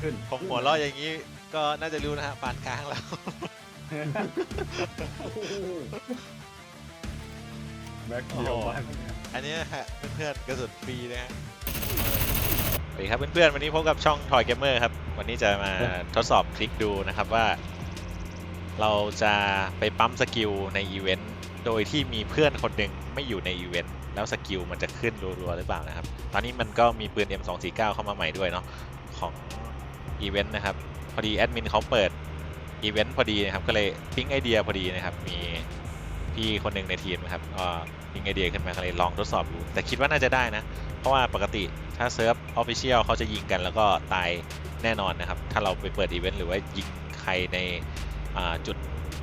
ขึ้นผมหัวเราะอย่างนี้ก็น่าจะรู้นะฮะปานกลางแล้วแบ็คเดียวบ้านอันนี้นะฮะเพื่อนๆกระสุนฟรีนะฮะสวัสดีครับเพื่อนๆวันนี้พบกับช่องทอยเกมเมอร์ครับ วันนี้จะมาทดสอบทริคดูนะครับว่า เราจะไปปั๊มสกิลในอีเวนต์โดยที่มีเพื่อนคนหนึ่งไม่อยู่ในอีเวนต์ แล้วสกิลมันจะขึ้นรัวๆหรือเปล่านะครับ ตอนนี้มันก็มีปืน M249 เข้ามาใหม่ด้วยเนาะของอีเวนต์นะครับ พอดีแอดมินเขาเปิดอีเวนต์พอดีนะครับ ก็เลยปิ๊งไอเดียพอดีนะครับ มีพี่คนหนึ่งในทีมนะครับก็ปิ๊งไอเดียขึ้นมาก็เลยลองทดสอบดู แต่คิดว่าน่าจะได้นะ เพราะว่าปกติถ้าเซิร์ฟออฟฟิเชียลเขาจะยิงกันแล้วก็ตายแน่นอนนะครับ ถ้าเราไปเปิดอีเวนต์หรือว่ายิงใครในอ่าจุด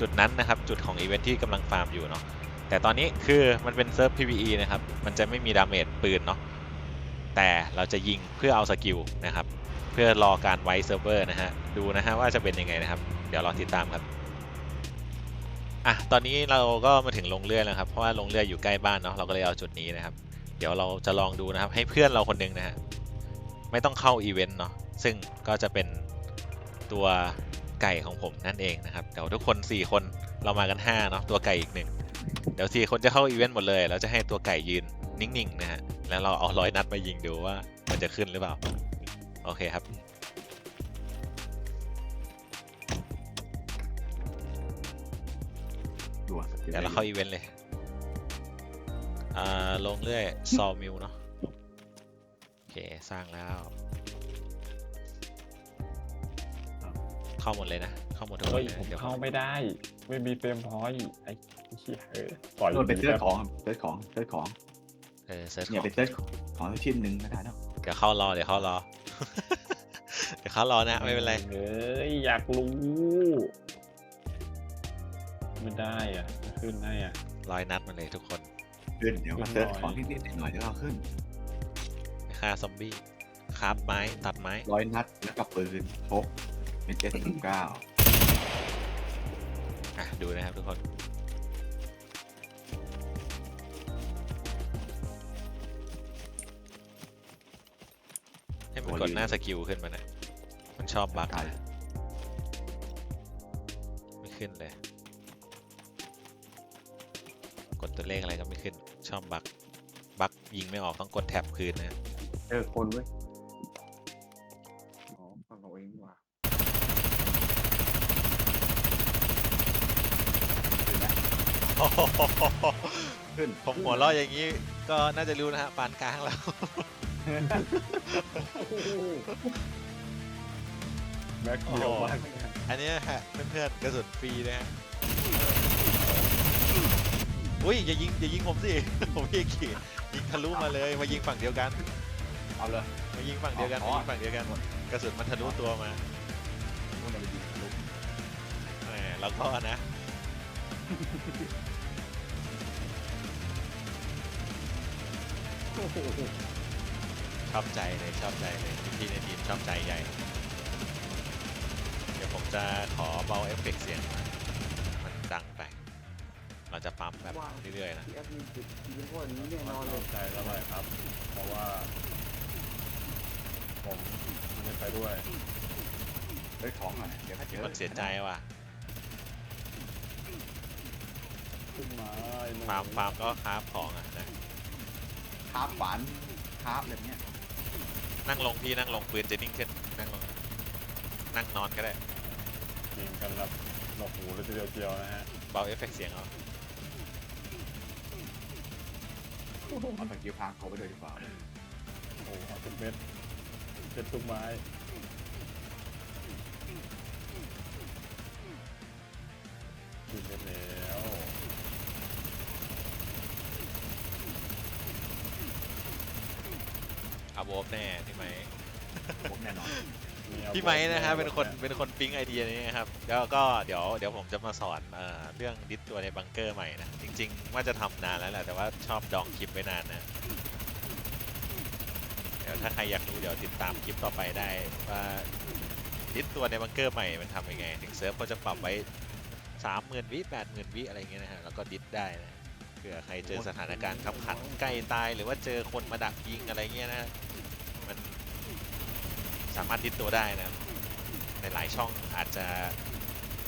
จุดนั้นนะครับ จุดของอีเวนต์ที่กำลังฟาร์มอยู่เนาะ แต่ตอนนี้คือมันเป็นเซิร์ฟ PVE นะครับ มันจะไม่มีดาเมจปืนเนาะ แต่เราจะยิงเพื่อเอาสกิลนะครับ เพื่อรอการไว้เซิร์ฟเวอร์นะฮะ ดูนะฮะว่าจะเป็นยังไงนะครับ เดี๋ยวรอติดตามครับ อะ ตอนนี้เราก็มาถึงลงเรือแล้วครับ เพราะว่าลงเรืออยู่ใกล้บ้านเนาะ เราก็เลยเอาจุดนี้นะครับ เดี๋ยวเราจะลองดูนะครับ ให้เพื่อนเราคนหนึงนะฮะ ไม่ต้องเข้าอีเวนต์เนาะ ซึ่งก็จะเป็นตัวไก่ของผมนั่นเองนะครับ เดี๋ยวทุกคน 4 คนเรามากัน5เนาะ ตัวไก่อีกหนึ่ง เดี๋ยวสี่คนจะเข้าอีเวนต์หมดเลย แล้วจะให้ตัวไก่ยืนนิ่งๆนะฮะ แล้วเราเอาร้อยนัดมายิงดูว่ามันจะขึ้นหรือเปล่า โอเคครับเดี๋ยวเราเข้าอีเวนต์เลย อ่า ลงเรื่อย ซอมิวเนาะ โอเค สร้างแล้ว เข้าหมดเลยนะ เข้าหมดทุกคเฮ้นยเลยผมเดี๋ยวเข้าไม่ได้ ไม่มีเฟรมพอยต์ไอ้ เหี้ยเออปล่อยโดนเป็นเซิร์ชของเซิร์ชของเซิร์ชของเออเซิร์ชขเนี่ยองเป็นเซิร์ชของสักชิ้นหนึ่งก็ได้เนาะเดี๋ยวเข้ารอเดี๋ยวเข้ารอ เดี๋ยวเข้ารอนะไม่เป็นไรเฮ้ยอยากรู้ ไม่ได้อะไม่ขึ้นให้อะ ร้อยนัดมาเลยทุกคนขึ้นเดี๋ยวมาเซิร์ชของนิดๆหน่อยๆเดี๋ยวก็ขึ้นฆ่าซอมบี้คราฟไม้ตัดไม้ร้อยนัดแล้วก็ปืนพกเป็นเจ็ดสิบเก้าอะดูนะครับทุกคน ให้มันกดหน้าสกิลขึ้นมานะมันชอบบั๊กไก่นะไม่ขึ้นเลย กดตัวเลขอะไรก็ไม่ขึ้น ชอบบั๊กบั๊กยิงไม่ออกต้องกดแท็บคืนนะเจอคนเว้ยอ๋อฟังเอาเองดีกว่าขึ้นไหมขึ้นผมหัวเราะอย่างนี้ก็น่าจะรู้นะฮะปานกลางแล้ว แบ็คเดียวบ้านอันนี้ฮะเพื่อนๆกระสุนฟรีนะฮะอุ้ยอย่ายิงอย่ายิงผมสิ ผมพี่ขี่ยิงทะลุมาเลยมายิงฝั่งเดียวกันเอาเลยมายิงฝั่งเดียวกันอ๋มาอยิงฝั่งเดียวกันกระสุนมันทะลุตัวมามันจะไปยิงทะลุแหมแล้วก็นะ ชอบใจเลยชอบใจเลยพี่ๆในทีมชอบใจใหญ่ เดี๋ยวผมจะขอเบาเอฟเฟกต์เสียงหน่อยมันดังไป เราจะปั๊มแบบเรื่อยๆนะแอดมินติดยิงพวกนี้แน่นอนเลยใจเท่าไหร่ครับ เพราะว่า ผมไม่ไปด้วยเซิร์ชของหน่อยเดี๋ยวถ้าเจอมันเสียใจว่ะขึ้นมาฟาร์มฟาร์มก็คราฟของอะนะคาบฝันคาบอะไรเนี้ย นั่งลงพี่นั่งลงปืนจะนิ่งขึ้นนั่งลง นั่งนอนก็ได้ยิงกันแบบหนวกหูเลยทีเดียวเจียวนะฮะเบาเอฟเฟกต์เสียงเอาเอาตะกิ้วพางเขาไปด้วยดีกว่าโอ้เอาทุกเม็ดเจ็ดทุกไม้ยิงเม็ดแล้ วอาโวบแน่พี่ไหมผมแน่นอนเอาพี่ไม้นะฮะบอลเป็นคนเป็นคนปิ๊งไอเดียนี้นะครับแล้วก็เดี๋ยวเดี๋ยวผมจะมาสอนเอ่อเรื่องดิสตัวในบังเกอร์ใหม่นะจริง ๆ ว่าจะทำนานแล้วแหละแต่ว่าชอบดองคลิปไว้นานนะเดี๋ยวถ้าใครอยากรู้เดี๋ยวติดตามคลิปต่อไปได้ว่าดิสตัวในบังเกอร์ใหม่มันทำยังไง ถึงเซิร์ฟเขาจะปรับไว้สามหมื่นวิแปดหมื่นวิอะไรเงี้ยนะฮะแล้วก็ดิสได้นะเผื่อใครเจอสถานการณ์ขับขันใกล้ตายหรือว่าเจอคนมาดักยิงอะไรเงี้ยนะฮะ มันสามารถดิดตัวได้นะครับในหลายช่องอาจจะ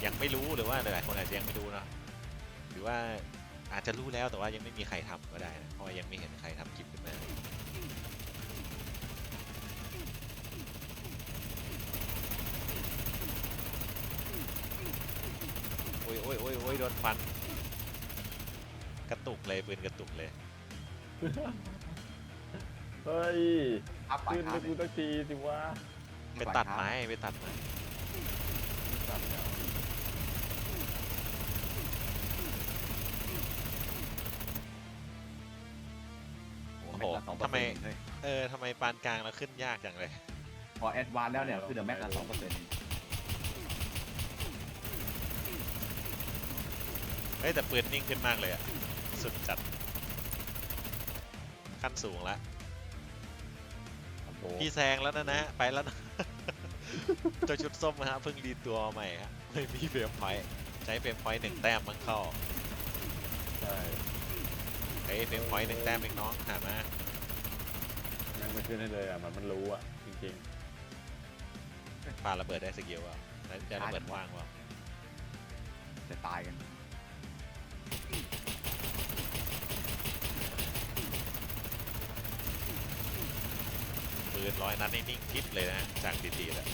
ยังไม่รู้หรือว่าหลายๆคนอาจจะยังไม่รู้เนอะหรือว่าอาจจะรู้แล้วแต่ว่ายังไม่มีใครทำก็ได้นะเพราะยังไม่เห็นใครทำคลิปขึ้นมาโอ้ยโอ้ยโอ้ยโอ้ยโดนฟัน กระตุกเลยปืนกระตุกเลย เฮ้ยอัพปลายขึ้นเท้าให้กูสักทีสิวะไปตัดไม้ไปตัดไม้สัตว์แล้วโอ้โหแม็กซ์ละสองเปอร์เซ็นต์เลยเออทำไมปานกลางเราขึ้นยากจังเลย พอแอดวานซ์แล้วเนี่ยคือเดอะแม็กซ์ละสองเปอร์เซ็นต์เฮ้ยแต่ปืนนิ่งขึ้นมากเลยอะสุดจัดขั้นสูงละโอ้โห พี่แซงแล้วนะนะไปแล้วนะเจ้าชุดส้มนะฮะเพิ่งรีตัวมาใหม่ฮะไม่มีเฟรมพอยต์ใช้เฟรมพอยต์หนึ่งแต้มมันเข้าใช่ใช้เฟรมพอยต์หนึ่งแต้มเองน้องหามายังไม่ขึ้นให้เลยอะมันมันรู้อะจริงปาระเบิดได้สกิลอะแล้วจะระเบิดว่างวะจะตายกัน ปืนร้อยนัดนี่นิ่งกิ๊บเลยนะจากดีๆแล้ว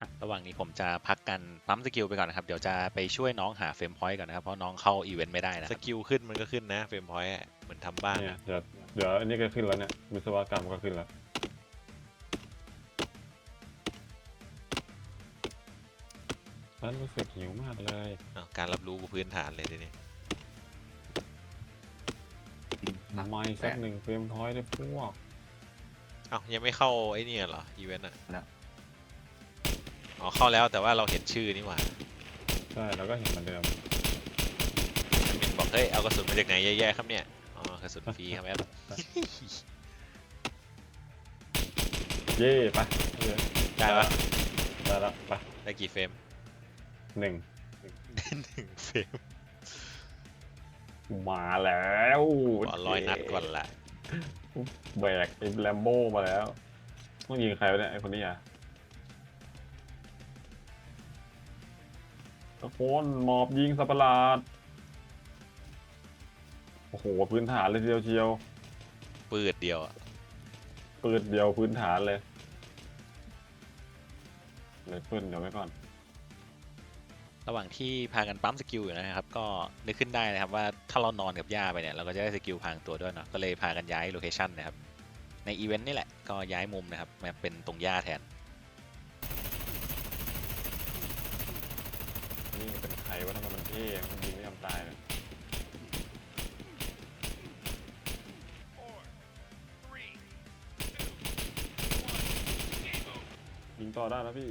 อะระหว่างนี้ผมจะพักกันปั๊มสกิลไปก่อนนะครับ เดี๋ยวจะไปช่วยน้องหาเฟรมพอยต์ก่อนนะครับ เพราะน้องเข้าอีเวนต์ไม่ได้นะสกิลขึ้นมันก็ขึ้นนะเฟรมพอยต์เหมือนทำบ้านๆเนี่ยเดี๋ยวเดี๋ยวอันนี้ก็ขึ้นแล้วเนี่ยวิศวกรรมก็ขึ้นแล้ว ฉันรู้สึกหิวมากเลยอ้าวการรับรู้กูพื้นฐานเลยทีนี้ทำไมสักหนึ่งเฟรมพอยต์ได้พวกอ้าวยังไม่เข้าไอ้นี่เหรออีเวนต์อะแล้ว อ๋อเข้าแล้วแต่ว่าเราเห็นชื่อนี่หว่าใช่แล้วก็เห็นเหมือนเดิมมินบอกเฮ้ยเอากระสุนมาจากไหนแย่ๆครับเนี่ยอ๋อกระสุนฟรีครับแอดเย่ไปเย่ได้ปะได้แล้วไป ได้กี่เฟรม หนึ่งได้หนึ่งเฟรมมาแล้วขอร้อยนัดก่อนละแบกไอ้แลมโบ้มาแล้ว ต้องยิงใครวะเนี่ยไอ้คนนี้อะตะโกนหมอบยิงสัตว์ประหลาด โอ้โห พื้นฐานเลยทีเดียวเชียวปืดเดียวอะปืนเดียวพื้นฐานเลย เลยปืนเดี๋ยวไว้ก่อน ระหว่างที่พากันปั๊มสกิลอยู่นะครับ ก็นึกขึ้นได้นะครับว่าถ้าเรานอนกับหญ้าไปเนี่ยเราก็จะได้สกิลพรางตัวด้วยเนาะ ก็เลยพากันย้ายโลเคชันนะครับ ในอีเวนต์นี่แหละก็ย้ายมุมนะครับมาเป็นตรงหญ้าแทน นี่เป็นใครวะทำไมมันเท่มันยิงไม่ยอมตายเลยยิงต่อได้แล้วพี่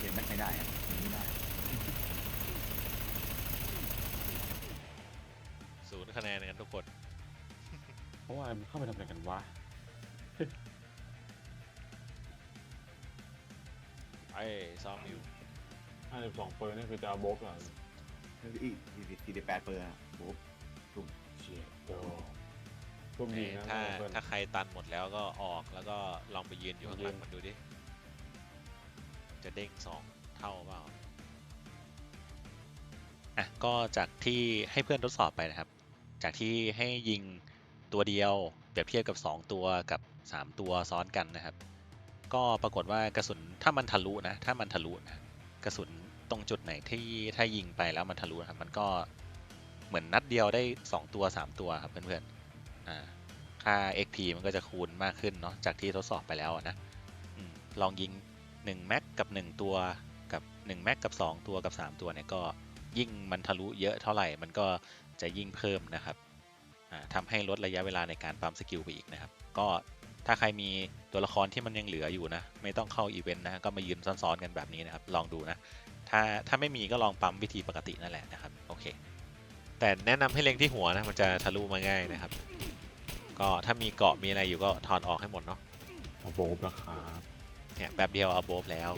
เห็นแม็กซ์ไม่ได้อะยิง ไม่ได้ศูนย์คะแนนกันทุกคน เพราะว่ามันเข้าไปทำอะไรกันวะ ไอ้ซ้อมอยู่52เปอร์นี่คือจะเอาโบกเหรออีกสี่สิบแปดเปอร์อะโอ้โหเชียโดร่วมยิงนะถ้าเพื่อน ถ้าใครตันหมดแล้วก็ออกแล้วก็ลองไปยืนอยู่ข้างหลังมันดูดิ จะเด้งสอง เท่าเปล่าอะก็จากที่ให้เพื่อนทดสอบไปนะครับ จากที่ให้ยิงตัวเดียวเปรียบเทียบกับ 2 ตัวกับ 3 ตัวซ้อนกันนะครับ ก็ปรากฏว่ากระสุนถ้ามันทะลุนะถ้ามันทะลุนะกระสุนตรงจุดไหนที่ถ้ายิงไปแล้วมันทะลุนะครับมันก็เหมือนนัดเดียวได้ 2 ตัว 3 ตัวครับเพื่อนๆอ่าค่า XP มันก็จะคูณมากขึ้นเนาะจากที่ทดสอบไปแล้วนะอลองยิง 1 แม็กกับ 1 ตัวกับ 1แม็กกับ 2 ตัวกับ 3 ตัวเนี่ยก็ยิ่งมันทะลุเยอะเท่าไหร่ มันก็จะยิ่งเพิ่มนะครับอ่าทำให้ลดระยะเวลาในการปั๊มสกิลไปอีกนะครับ ก็ถ้าใครมีตัวละครที่มันยังเหลืออยู่นะ ไม่ต้องเข้าอีเวนต์นะก็มายืนซ้อนๆกันแบบนี้นะครับ ลองดูนะ ถ้าถ้าไม่มีก็ลองปั๊มวิธีปกตินั่นแหละนะครับ โอเค แต่แนะนำให้เล็งที่หัวนะ มันจะทะลุมาง่ายนะครับ ก็ถ้ามีเกาะมีอะไรอยู่ก็ถอนออกให้หมดเนาะเอาโบกราคาเนี่ยแป๊บเดียวเอาโบบแล้ว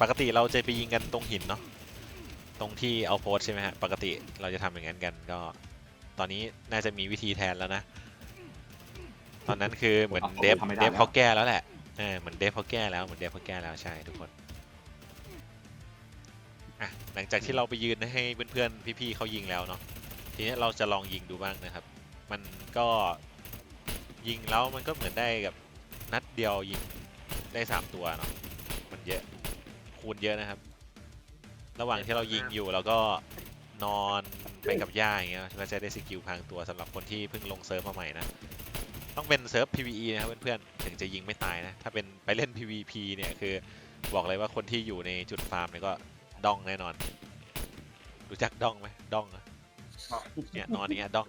ปกติเราจะไปยิงกันตรงหินเนาะตรงที่เอาโพสใช่ไหมฮะ ปกติเราจะทำอย่างนั้นกันก็ ตอนนี้น่าจะมีวิธีแทนแล้วนะ ตอนนั้นคือเหมือนเดฟเดฟเขาแก้แล้วแหละเออเหมือนเดฟเขาแก้แล้วเหมือนเดฟเขาแก้แล้วใช่ทุกคนอะหลังจากที่เราไปยืนให้เพื่อนๆพี่ๆเขายิงแล้วเนาะทีนี้เราจะลองยิงดูบ้างนะครับ มันก็ยิงแล้วมันก็เหมือนได้กับนัดเดียวยิงได้สามตัวเนาะมันเยอะ คูณเยอะนะครับ ระหว่างที่เรายิงอยู่เราก็นอนไปกับหญ้าอย่างเงี้ยก็จะได้สกิลพรางตัวสำหรับคนที่เพิ่งลงเซิร์ฟมาใหม่นะ ต้องเป็นเซิร์ฟ PVE นะครับเพื่อนๆ ถึงจะยิงไม่ตายนะ ถ้าเป็นไปเล่น PVP เนี่ยคือบอกเลยว่าคนที่อยู่ในจุดฟาร์มเนี่ยก็ดองแน่นอน รู้จักดองไหมดองอะเนี่ยนอนอย่างเงี้ยดอง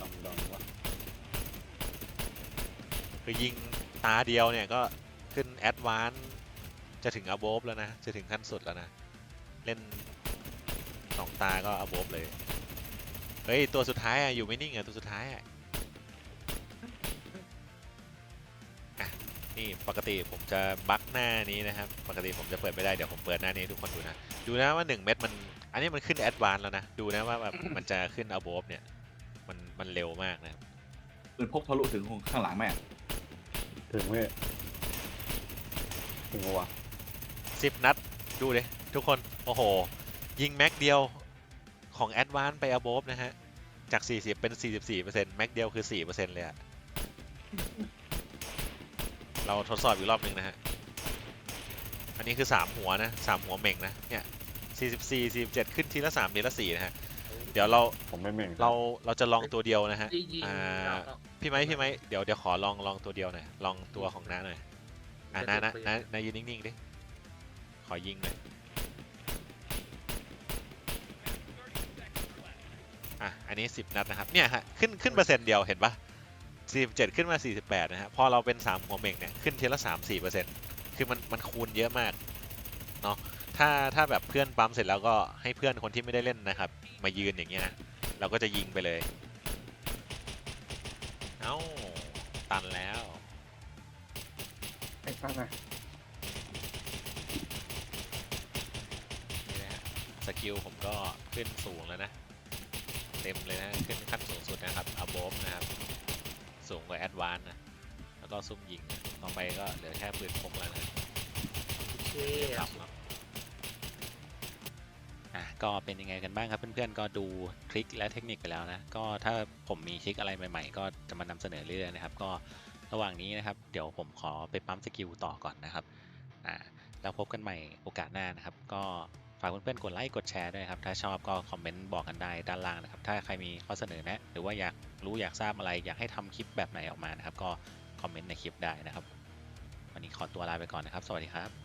ดำดำวะคือยิงตาเดียวเนี่ยก็ ขึ้นแอดวานจะถึงอ b บ v แล้วนะ จะถึงขั้นสุดแล้วนะ เล่นสองตาก็อ b บ v เลย เฮ้ย ตัวสุดท้ายอะอยู่ไม่นิ่งอะตัวสุดท้ายอะอะนี่ปกติผมจะบั๊กหน้านี้นะครับ ปกติผมจะเปิดไม่ได้ เดี๋ยวผมเปิดหน้านี้ให้ทุกคนดูนะ ดูนะว่า 1 เม็ดมัน อันนี้มันขึ้นแอดวานแล้วนะ ดูนะว่าแบบมันจะขึ้นอ b บ v เนี่ย มันมันเร็วมากนะครับปืนพกทะลุถึงข้างหลังแม่ถึงไหม ถึงวะสิบนัด ดูเลยทุกคน โอ้โห ยิงแม็กเดียวของแอดวานไปอ b บ v นะฮะ จาก 40 เป็น 44%แม็กเดียวคือ 4%เลยอะเราทดสอบอีกรอบหนึ่งนะฮะ อันนี้คือ 3 หัวนะ 3 หัวเหม่งนะ เนี่ย 44 47 ขึ้นทีละ 3 ทีละ 4 นะฮะ เดี๋ยวเรา ผมไม่เหม่งเรา เราจะลองตัวเดียวนะฮะยิงยิงอ่า พี่ไม้พี่ไม้เดี๋ยวเดี๋ยวขอลองลองตัวเดียวหน่อย ลองตัวของน้าหน่อย อ่าน้าน้าน้าน้ายืนนิ่งๆดิ ขอยิงหน่อยอะ อันนี้ 10 นัดนะครับ เนี่ยฮะ ขึ้นขึ้นเปอร์เซ็นต์เดียวเห็นปะ47 ขึ้นมา 48 นะฮะ พอเราเป็น 3 หัวเหม่งเนี่ย ขึ้นทีละ 3 4เปอร์เซ็นต์คือมันมันคูณเยอะมาก เนาะ ถ้าถ้าแบบเพื่อนปั๊มเสร็จแล้วก็ให้เพื่อนคนที่ไม่ได้เล่นนะครับ มายืนอย่างเงี้ย เราก็จะยิงไปเลย เอ้า ตันแล้ว ไอ้ฟังอะนี่นะฮะสกิลผมก็ขึ้นสูงแล้วนะ เต็มเลยนะ ขึ้นขั้นสูงสุดนะครับ above นะครับ สูงกว่า advanced นะ แล้วก็ซุ่มยิงต่อไปก็เหลือแค่ปืนพกแล้วนะเช่ต่ำแล้วอะก็เป็นยังไงกันบ้างครับเพื่อนๆ ก็ดูทริคและเทคนิคไปแล้วนะ ก็ถ้าผมมีทริคอะไรใหม่ๆ ก็จะมานำเสนอเรื่อยๆนะครับ ก็ ระหว่างนี้นะครับ เดี๋ยวผมขอไปปั๊มสกิลต่อก่อนนะครับอ่าแล้วพบกันใหม่โอกาสหน้านะครับ ก็ฝากเพื่อนๆกดไลค์กดแชร์ด้วยครับ ถ้าชอบก็คอมเมนต์บอกกันได้ด้านล่างนะครับ ถ้าใครมีข้อเสนอแนะ หรือว่าอยากรู้อยากทราบอะไร อยากให้ทำคลิปแบบไหนออกมานะครับ ก็คอมเมนต์ในคลิปได้นะครับ วันนี้ขอตัวลาไปก่อนนะครับ สวัสดีครับ